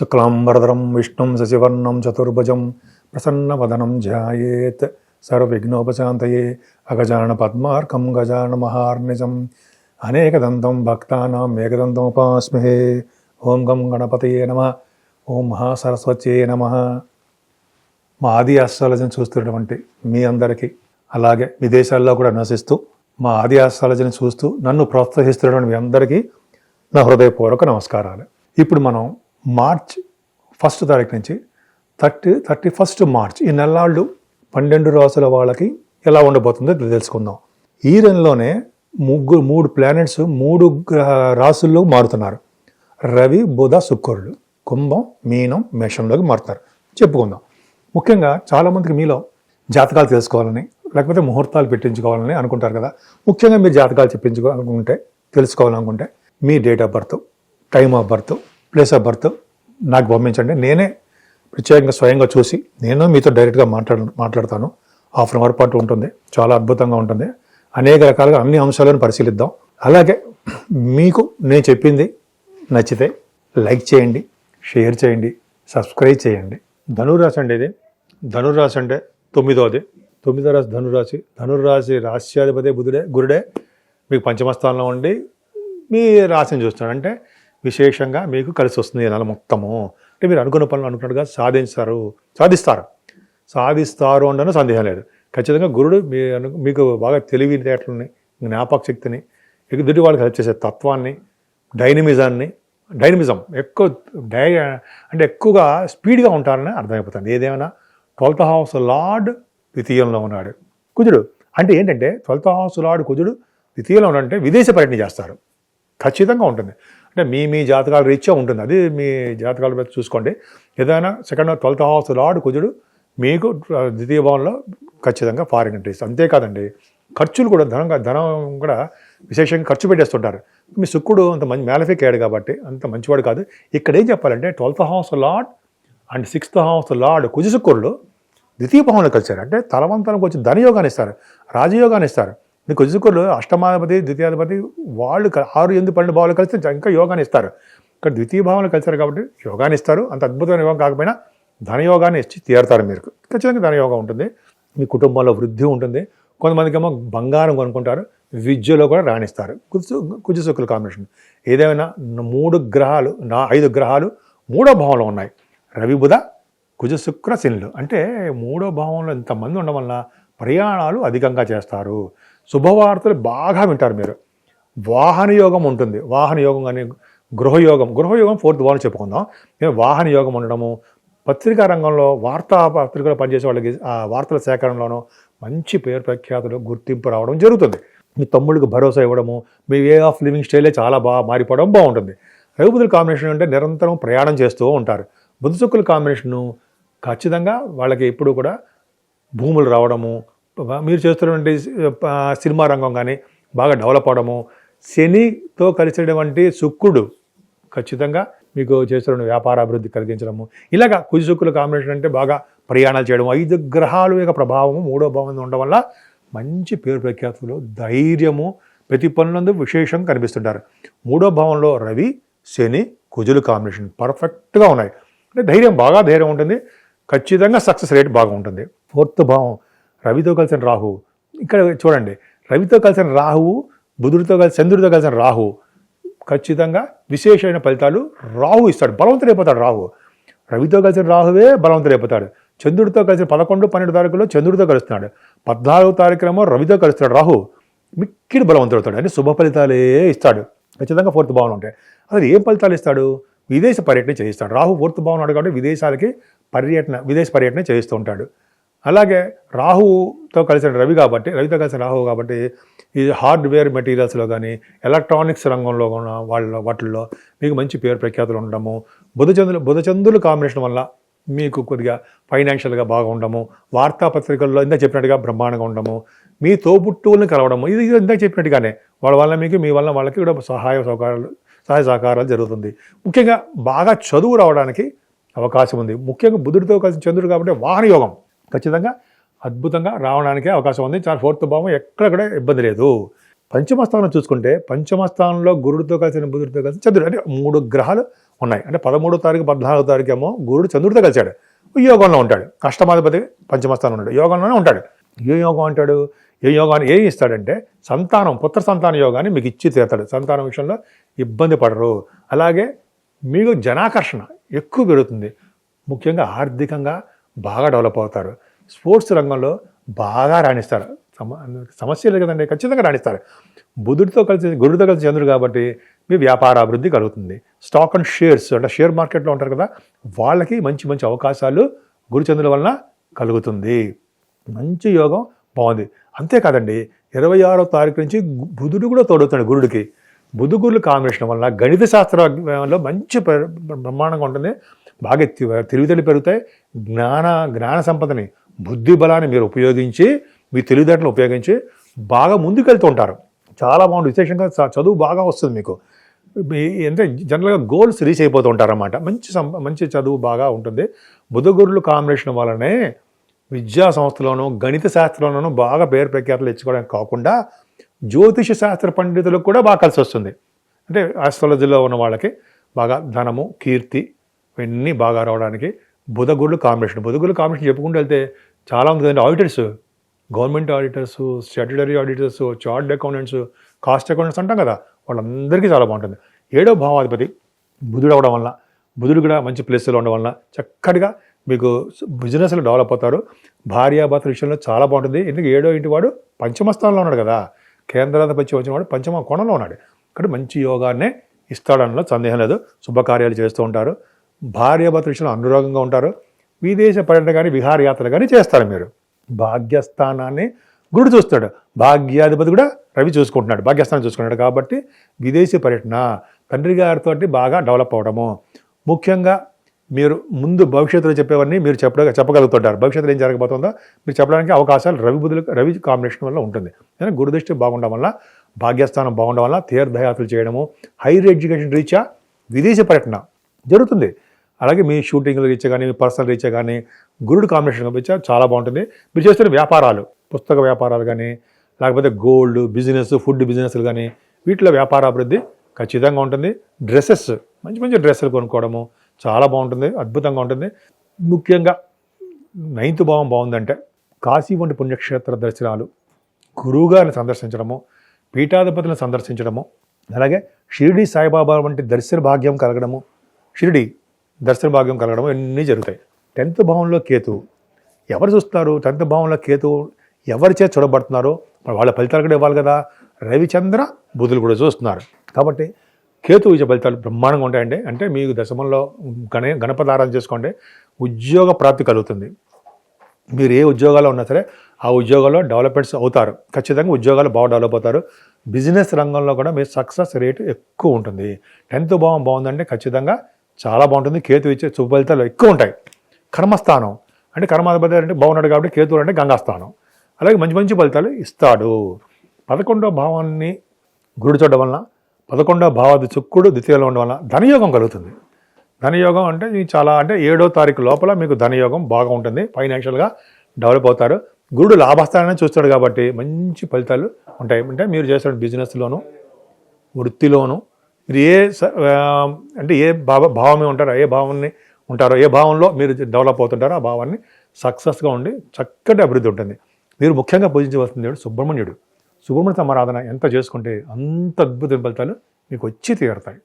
శుక్లాంబరధరం విష్ణుం శశివర్ణం చతుర్భుజం ప్రసన్నవదనం ధ్యాయేత్ సర్వవిఘ్నోపశాంతయే అగజాన పద్మార్కం గజాన మహార్నిజం. అనేకదంతం భక్తానాం ఏకదంతముపాస్మహే. ఓం గం గణపతయే నమ. ఓం మహాసరస్వత్యే నమ. మా ఆది ఆస్ట్రాలజీని చూస్తున్నటువంటి మీ అందరికీ అలాగే విదేశాల్లో కూడా నివసిస్తూ మా ఆది ఆస్ట్రాలజీని చూస్తూ నన్ను ప్రోత్సహిస్తున్నటువంటి మీ అందరికీ నా హృదయపూర్వక నమస్కారాలు. ఇప్పుడు మనం మార్చ్ ఫస్ట్ తారీఖు నుంచి థర్టీ థర్టీ ఫస్ట్ మార్చ్ ఈ నెలాళ్ళు పన్నెండు రాసుల వాళ్ళకి ఎలా ఉండబోతుందో తెలుసుకుందాం. ఈ నెలలోనే ముగ్గురు మూడు ప్లానెట్స్ మూడు గ్రహ రాసుల్లో మారుతున్నారు. రవి బుధ శుక్రుడు కుంభం మీనం మేషంలోకి మారుతారు. చెప్పుకుందాం. ముఖ్యంగా చాలామందికి మీలో జాతకాలు తెలుసుకోవాలని లేకపోతే ముహూర్తాలు పెట్టించుకోవాలని అనుకుంటారు కదా. ముఖ్యంగా మీరు జాతకాలు చెప్పించుకోవాలనుకుంటే తెలుసుకోవాలనుకుంటే మీ date of birth time of birth place of birth నాకు పంపించండి. నేనే ప్రత్యేకంగా స్వయంగా చూసి నేను మీతో డైరెక్ట్గా మాట్లాడ మాట్లాడతాను. హాఫ్ అన్ అవర్ పాటు ఉంటుంది. చాలా అద్భుతంగా ఉంటుంది. అనేక రకాలుగా అన్ని అంశాలను పరిశీలిద్దాం. అలాగే మీకు నేను చెప్పింది నచ్చితే లైక్ చేయండి షేర్ చేయండి సబ్స్క్రైబ్ చేయండి. ధనురాశి అండి ఇది ధనురాశి అంటే తొమ్మిదోది తొమ్మిదో రాశి ధనురాశి ధనుర్రాశి రాశ్యాధిపతి బుధుడే గురుడే. మీకు పంచమస్థానంలో ఉండి మీ రాశిని చూస్తున్నాడు అంటే విశేషంగా మీకు కలిసి వస్తుంది ఈ నెల మొత్తము. అంటే మీరు అనుకున్న పనులు అనుకున్నట్టుగా సాధించారు. సాధిస్తారు. సాధిస్తారు అన్న సందేహం లేదు. ఖచ్చితంగా గురుడు మీ మీకు బాగా తెలివితేటలని జ్ఞాపక శక్తిని ఎదుటి వాళ్ళకి హెల్ప్ చేసే తత్వాన్ని డైనమిజాన్ని డైనమిజం ఎక్కువ డై అంటే ఎక్కువగా స్పీడ్గా ఉంటారని అర్థమైపోతుంది. ఏదేమైనా ట్వెల్త్ హౌస్ లార్డ్ ద్వితీయంలో ఉన్నాడు. కుజుడు అంటే ఏంటంటే ట్వెల్త్ హౌస్ లార్డ్ కుజుడు ద్వితీయంలో ఉన్నాడంటే విదేశీ పర్యటన చేస్తారు. ఖచ్చితంగా ఉంటుంది. అంటే మీ మీ జాతకాల రీత్యా ఉంటుంది. అది మీ జాతకాల మీద చూసుకోండి. ఏదైనా సెకండ్ ట్వెల్త్ హౌస్ లార్డ్ కుజుడు మీకు ద్వితీయ భవనంలో ఖచ్చితంగా ఫారిన్ కంట్రీస్ అంతేకాదండి ఖర్చులు కూడా ధనం ధనం కూడా విశేషంగా ఖర్చు పెట్టేస్తుంటారు. మీ శుక్రుడు అంత మంచి మేలఫిక్ అయ్యాడు కాబట్టి అంత మంచివాడు కాదు. ఇక్కడ ఏం చెప్పాలంటే twelfth house lord and sixth house lord Kuja శుక్రుడు ద్వితీయ భావంలో కలిశారు. అంటే తలవంతలకు వచ్చి ధనయోగాన్ని ఇస్తారు రాజయోగాన్ని ఇస్తారు. నీకు కుజుకులు అష్టమాధిపతి ద్వితీయాధిపతి వాళ్ళు ఆరు ఎనిమిది పన్నెండు భావాలు కలిస్తే ఇంకా యోగాన్ని ఇస్తారు. ఇక్కడ ద్వితీయ భావంలో కలిసారు కాబట్టి యోగాన్ని ఇస్తారు. అంత అద్భుతమైన యోగం కాకపోయినా ధనయోగాన్ని ఇచ్చి తీరుతారు మీరు. ఖచ్చితంగా ధనయోగం ఉంటుంది. మీ కుటుంబంలో వృద్ధి ఉంటుంది. కొంతమందికి ఏమో బంగారం కొనుక్కుంటారు. విద్యలో కూడా రాణిస్తారు. కుజు కుజుసుకుల కాంబినేషన్. ఏదైనా మూడు గ్రహాలు నా ఐదు గ్రహాలు మూడో భావంలో ఉన్నాయి. రవి బుధ కుజ శుక్ర శనులు అంటే మూడో భావంలో ఇంతమంది ఉండడం వల్ల ప్రయాణాలు అధికంగా చేస్తారు. శుభవార్తలు బాగా వింటారు మీరు. వాహన యోగం ఉంటుంది. వాహన యోగం కానీ గృహయోగం గృహయోగం ఫోర్త్ వాళ్ళు చెప్పుకుందాం. మేము వాహన యోగం ఉండడము పత్రికా రంగంలో వార్తా పత్రికలు పనిచేసే వాళ్ళకి ఆ వార్తల సేకరణలోనూ మంచి పేరు ప్రఖ్యాతులు గుర్తింపు రావడం జరుగుతుంది. మీ తమ్ముడికి భరోసా ఇవ్వడము మీ వే ఆఫ్ లివింగ్ స్టైలే చాలా బాగా మారిపోవడం బాగుంటుంది. రఘుబుధుల కాంబినేషన్ అంటే నిరంతరం ప్రయాణం చేస్తూ ఉంటారు. బుధశుక్కుల కాంబినేషను ఖచ్చితంగా వాళ్ళకి ఎప్పుడు కూడా భూములు రావడము మీరు చేస్తున్నటువంటి సినిమా రంగం కానీ బాగా డెవలప్ అవడము శనితో కలిసినటువంటి శుక్రుడు ఖచ్చితంగా మీకు చేస్తున్న వ్యాపార అభివృద్ధి కలిగించడము ఇలాగ కుజ శుక్రుల కాంబినేషన్ అంటే బాగా ప్రయాణాలు చేయడం ఐదు గ్రహాల యొక్క ప్రభావము మూడో భావం ఉండడం వల్ల మంచి పేరు ప్రఖ్యాతులు ధైర్యము ప్రతి పనులందు విశేషం కనిపిస్తుంటారు. మూడో భావంలో రవి శని కుజులు కాంబినేషన్ పర్ఫెక్ట్గా ఉన్నాయి. అంటే ధైర్యం బాగా ధైర్యం ఉంటుంది. ఖచ్చితంగా సక్సెస్ రేట్ బాగా ఉంటుంది ఫోర్త్ భావం రవితో కలిసిన రాహు. ఇక్కడ చూడండి రవితో కలిసిన రాహువు బుధుడితో కలిసి చంద్రుడితో కలిసిన రాహు. ఖచ్చితంగా విశేషమైన ఫలితాలు రాహు ఇస్తాడు బలవంతుడైపోతాడు రాహు. రవితో కలిసిన రాహువే బలవంతుడైపోతాడు. చంద్రుడితో కలిసిన పదకొండు పన్నెండు తారీఖులో చంద్రుడితో కలుస్తున్నాడు. పద్నాలుగు తారీఖులేమో రవితో కలుస్తున్నాడు రాహు. మిక్కిడి బలవంతుడవుతాడు అని శుభ ఫలితాలే ఇస్తాడు. ఖచ్చితంగా ఫోర్త్ భావన ఉంటాయి. అసలు ఏం ఫలితాలు ఇస్తాడు? విదేశ పర్యటన చేయిస్తాడు. రాహు ఫోర్త్ భావన కాబట్టి విదేశాలకి పర్యటన విదేశ పర్యటన చేయిస్తూ ఉంటాడు. అలాగే రాహుతో కలిసిన రవి కాబట్టి రవితో కలిసిన రాహు కాబట్టి ఈ హార్డ్వేర్ మెటీరియల్స్లో కానీ ఎలక్ట్రానిక్స్ రంగంలో ఉన్న వాళ్ళ వాటిల్లో మీకు మంచి పేరు ప్రఖ్యాతులు ఉండడము బుధచంద్రులు బుధచంద్రులు కాంబినేషన్ వల్ల మీకు కొద్దిగా ఫైనాన్షియల్గా బాగా ఉండము వార్తాపత్రికల్లో ఇందాక చెప్పినట్టుగా బ్రహ్మాండంగా ఉండము మీ తోబుట్టువులను కలవడము ఇది ఇది ఇందాక చెప్పినట్టుగానే వాళ్ళ వల్ల మీకు మీ వల్ల వాళ్ళకి కూడా సహాయ సహకారాలు సహాయ సహకారాలు జరుగుతుంది. ముఖ్యంగా బాగా చదువు రావడానికి అవకాశం ఉంది. ముఖ్యంగా బుధుడితో కలిసి చంద్రుడు కాబట్టి వాహన యోగం. ఖచ్చితంగా అద్భుతంగా రావడానికే అవకాశం ఉంది. చాలా ఫోర్త్ భావం ఎక్కడ కూడా ఇబ్బంది లేదు. పంచమస్థానం చూసుకుంటే పంచమస్థానంలో గురుడితో కలిసిన బుధుడితో కలిసి చంద్రుడు అంటే మూడు గ్రహాలు ఉన్నాయి. అంటే పదమూడో తారీఖు పద్నాలుగో తారీఖు ఏమో గురుడు చంద్రుడితో కలిశాడు. యోగంలో ఉంటాడు. అష్టమాధిపతి పంచమస్థానం ఉంటాడు. యోగంలోనే ఉంటాడు. ఏ యోగం అంటాడు? ఏ యోగాన్ని ఏం ఇస్తాడంటే సంతానం పుత్ర సంతాన యోగాన్ని మీకు ఇచ్చి తీరుతాడు. సంతానం విషయంలో ఇబ్బంది పడరు. అలాగే మీకు జనాకర్షణ ఎక్కువ పెరుగుతుంది. ముఖ్యంగా ఆర్థికంగా బాగా డెవలప్ అవుతారు. స్పోర్ట్స్ రంగంలో బాగా రాణిస్తారు. సమ సమస్య లేదు కదండి ఖచ్చితంగా రాణిస్తారు. బుధుడితో కలిసి గురుడితో కలిసి చంద్రుడు కాబట్టి మీ వ్యాపార అభివృద్ధి కలుగుతుంది. స్టాక్ అండ్ షేర్స్ అంటే షేర్ మార్కెట్లో ఉంటారు కదా వాళ్ళకి మంచి మంచి అవకాశాలు గురుచంద్రుల వలన కలుగుతుంది. మంచి యోగం బాగుంది. అంతేకాదండి ఇరవై ఆరో తారీఖు నుంచి బుధుడు కూడా తోడుతాడు గురుడికి. బుధుగురుల కాంబినేషన్ వల్ల గణిత శాస్త్రంలో మంచి ప్ర- బ్రహ్మాండంగా ఉంటుంది. బాగా తి- తెలివితేటలు పెరుగుతాయి. జ్ఞాన జ్ఞాన సంపదని బుద్ధి బలాన్ని మీరు ఉపయోగించి మీ తెలివితేటలు ఉపయోగించి బాగా ముందుకెళ్తూ ఉంటారు. చాలా బాగుంటుంది. విశేషంగా చ- చదువు బాగా వస్తుంది మీకు. మీ అంటే జనరల్గా గోల్స్ రీచ్ అయిపోతూ ఉంటారన్నమాట. మంచి సం మంచి చదువు బాగా ఉంటుంది. బుధ గురులు కాంబినేషన్ వల్లనే విద్యా సంస్థలోనూ గణిత శాస్త్రంలోనూ బాగా పేరు ప్రఖ్యాతలు తెచ్చుకోవడానికి కాకుండా జ్యోతిష శాస్త్ర పండితులకు కూడా బాగా కలిసి వస్తుంది. అంటే ఆస్ట్రాలజీలో ఉన్న వాళ్ళకి బాగా ధనము కీర్తి ఇవన్నీ బాగా రావడానికి బుధగుళ్ళు కాంబినేషన్. బుధగుళ్ళు కాంబినేషన్ చెప్పుకుంటూ వెళ్తే చాలా ఉంది కదండి auditors government auditors statutory auditors chart accountants cost accountants అంటాం కదా వాళ్ళందరికీ చాలా బాగుంటుంది. ఏడో భావాధిపతి బుధుడు అవడం వల్ల బుధుడు కూడా మంచి ప్లేస్లో ఉండడం వల్ల చక్కటిగా మీకు బిజినెస్లో డెవలప్ అవుతారు. భార్యాభర్త విషయంలో చాలా బాగుంటుంది. ఎందుకు ఏడో ఇంటి వాడు పంచమ స్థానంలో ఉన్నాడు కదా కేంద్రాధిపత్యం వచ్చిన వాడు పంచమ కోణంలో ఉన్నాడు. ఇక్కడ మంచి యోగాన్నే ఇస్తాడనలో సందేహం లేదు. శుభకార్యాలు చేస్తూ ఉంటారు. భార్యాభర్తల విషయంలో అనురోగంగా ఉంటారు. విదేశ పర్యటన కానీ విహారయాత్రలు కానీ చేస్తారు మీరు. భాగ్యస్థానాన్ని గురుడు చూస్తాడు. భాగ్యాధిపతి కూడా రవి చూసుకుంటున్నాడు. భాగ్యస్థానం చూసుకున్నాడు కాబట్టి విదేశీ పర్యటన తండ్రి గారితో బాగా డెవలప్ అవడము. ముఖ్యంగా మీరు ముందు భవిష్యత్తులో చెప్పేవన్నీ మీరు చెప్ప చెప్పగలుగుతుంటారు. భవిష్యత్తులో ఏం జరగబోతుందో మీరు చెప్పడానికి అవకాశాలు రవి బుద్ధులు రవి కాంబినేషన్ వల్ల ఉంటుంది. కానీ గురుదృష్టి బాగుండడం వల్ల భాగ్యస్థానం బాగుండడం వల్ల తీర్థయాత్రలు చేయడము హైయర్ ఎడ్యుకేషన్ రీత్యా విదేశీ పర్యటన జరుగుతుంది. అలాగే మీ షూటింగ్లు రీచ్ కానీ మీ పర్సనల్ రీత్యా కానీ గురుడు కాంబినేషన్ రీత్యా చాలా బాగుంటుంది. మీరు చేస్తున్న వ్యాపారాలు పుస్తక వ్యాపారాలు కానీ లేకపోతే గోల్డ్ బిజినెస్ ఫుడ్ బిజినెస్లు కానీ వీటిలో వ్యాపార అభివృద్ధి ఖచ్చితంగా ఉంటుంది. డ్రెస్సెస్ మంచి మంచి డ్రెస్సులు కొనుక్కోవడము చాలా బాగుంటుంది అద్భుతంగా ఉంటుంది. ముఖ్యంగా నైన్త్ భావం బాగుందంటే కాశీ వంటి పుణ్యక్షేత్ర దర్శనాలు గురువుగారిని సందర్శించడము పీఠాధిపతులను సందర్శించడము అలాగే షిరిడి సాయిబాబా వంటి దర్శన భాగ్యం కలగడము షిరిడి దర్శన భాగ్యం కలగడం అన్నీ జరుగుతాయి. టెన్త్ భావంలో కేతు. ఎవరు చూస్తున్నారు? టెన్త్ భావంలో కేతు ఎవరి చేత చూడబడుతున్నారో వాళ్ళ ఫలితాలు కూడా ఇవ్వాలి కదా. రవిచంద్ర బుధులు కూడా చూస్తున్నారు. కాబట్టి కేతు ఇచ్చే ఫలితాలు బ్రహ్మాండంగా ఉంటాయండి. అంటే మీకు దశమంలో గణ గణపదారాధన చేసుకోండి. ఉద్యోగ ప్రాప్తి కలుగుతుంది. మీరు ఏ ఉద్యోగాల్లో ఉన్నా సరే ఆ ఉద్యోగాల్లో డెవలప్మెంట్స్ అవుతారు. ఖచ్చితంగా ఉద్యోగాలు బాగా డెవలప్ అవుతారు. బిజినెస్ రంగంలో కూడా మీ సక్సెస్ రేటు ఎక్కువ ఉంటుంది. టెన్త్ భావం బాగుందంటే ఖచ్చితంగా చాలా బాగుంటుంది. కేతు ఇచ్చే శుభ ఫలితాలు ఎక్కువ ఉంటాయి. కర్మస్థానం. అంటే కర్మాధిపతి అంటే బాగున్నాడు కాబట్టి కేతు అంటే గంగాస్థానం. అలాగే మంచి మంచి ఫలితాలు ఇస్తాడు. పదకొండో భావాన్ని గురుడు చూడడం వలన పదకొండో భావాది చుక్కుడు ద్వితీయంలో ఉండడం వలన ధనయోగం కలుగుతుంది. ధనయోగం అంటే ఇది చాలా అంటే ఏడో తారీఖు లోపల మీకు ధనయోగం బాగా ఉంటుంది. ఫైనాన్షియల్గా డెవలప్ అవుతారు. గురుడు లాభస్థానాన్ని చూస్తాడు కాబట్టి మంచి ఫలితాలు ఉంటాయి. అంటే మీరు చేసిన బిజినెస్లోను వృత్తిలోను మీరు ఏ స- అంటే ఏ భావ భావమే ఉంటారో? ఏ భావాన్ని ఉంటారో? ఏ భావంలో మీరు డెవలప్ అవుతుంటారో ఆ భావాన్ని సక్సెస్గా ఉండి చక్కటి అభివృద్ధి ఉంటుంది. మీరు ముఖ్యంగా పూజించవలసిన దేవుడు సుబ్రహ్మణ్యుడు. సుబ్రహ్మణ్య సమారాధన ఎంత చేసుకుంటే అంత అద్భుత ఫలితాలు మీకు వచ్చి తీరుతాయి.